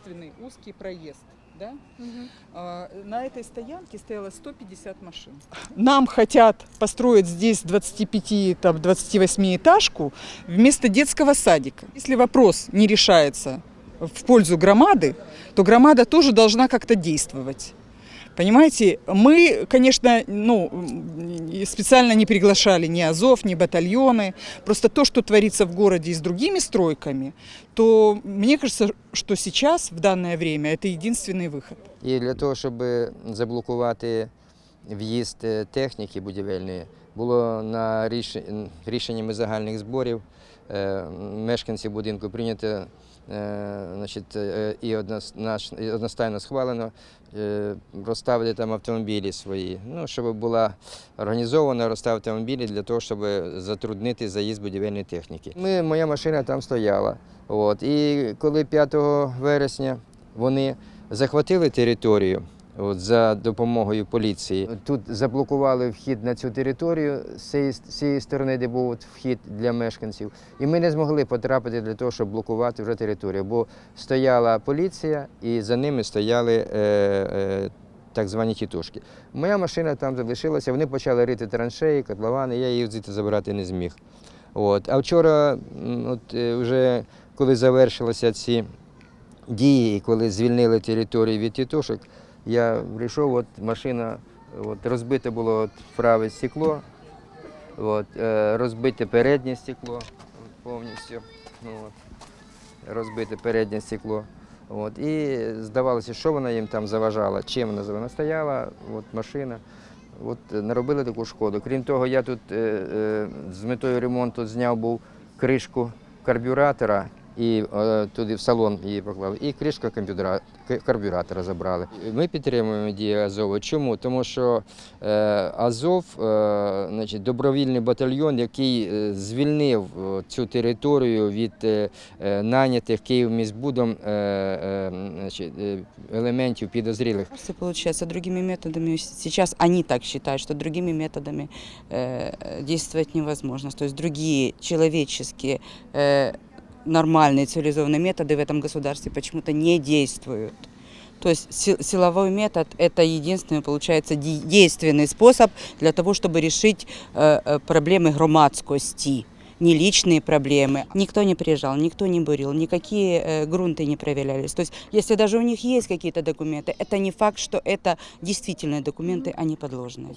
единственный узкий проезд. Да? А, На этой стоянке стояло 150 машин. Нам хотят построить здесь 25, там, 28 этажку вместо детского садика. Если вопрос не решается в пользу громады, то громада тоже должна как-то действовать. Понимаете, мы, конечно, ну, м, и специально не приглашали ни Азов, ни батальоны. Просто то, что творится в городе и с другими стройками, то мне кажется, что сейчас, в данное время, это единственный выход. І для того, щоб заблокувати в'їзд е, техніки будівельної, було на ріш- рішеннями загальних зборів е, мешканців будинку прийнято е, значить, е, і одностайно схвалено е, розставити там автомобілі свої. Ну, щоб була організована розставити автомобілі для того, щоб затруднити заїзд будівельної техніки. Ми, моя машина там стояла. От. І коли 5 вересня вони захватили територію от, за допомогою поліції. Тут заблокували вхід на цю територію з цієї, сторони, де був вхід для мешканців. І ми не змогли потрапити для того, щоб блокувати вже територію, бо стояла поліція і за ними стояли е, е, так звані тітушки. Моя машина там залишилася, вони почали рити траншеї, котловани, я їх звідти забирати не зміг. От. А вчора, от, е, вже коли завершилися ці дії, коли звільнили територію від тітушок, я прийшов, от машина, от, розбите було от, праве стекло, от, е, розбите переднє стекло повністю. ну, От, розбите переднє стекло. От, і здавалося, що вона їм там заважала, чим вона. Вона стояла, от, машина. От, е, наробили таку шкоду. Крім того, я тут е, е, з метою ремонту зняв був кришку карбюратора і е, туди в салон її поклали, і кришка карбюратора забрали. Ми підтримуємо дії Азову. Чому? Тому що е, Азов, е, значить, добровільний батальйон, який звільнив цю територію від значить, е, елементів підозрілих. Кажется, получается, другими методами, сейчас они так считают, что другими методами э, действовать невозможно. То есть другие человеческие, э, нормальные цивилизованные методы в этом государстве почему-то не действуют. То есть си- силовой метод – это единственный, получается, де- действенный способ для того, чтобы решить э, э, проблемы громадскости, не личные проблемы. Никто не приезжал, никто не бурил, никакие э, грунты не проверялись. То есть, если даже у них есть какие-то документы, это не факт, что это действительные документы, а не подложные.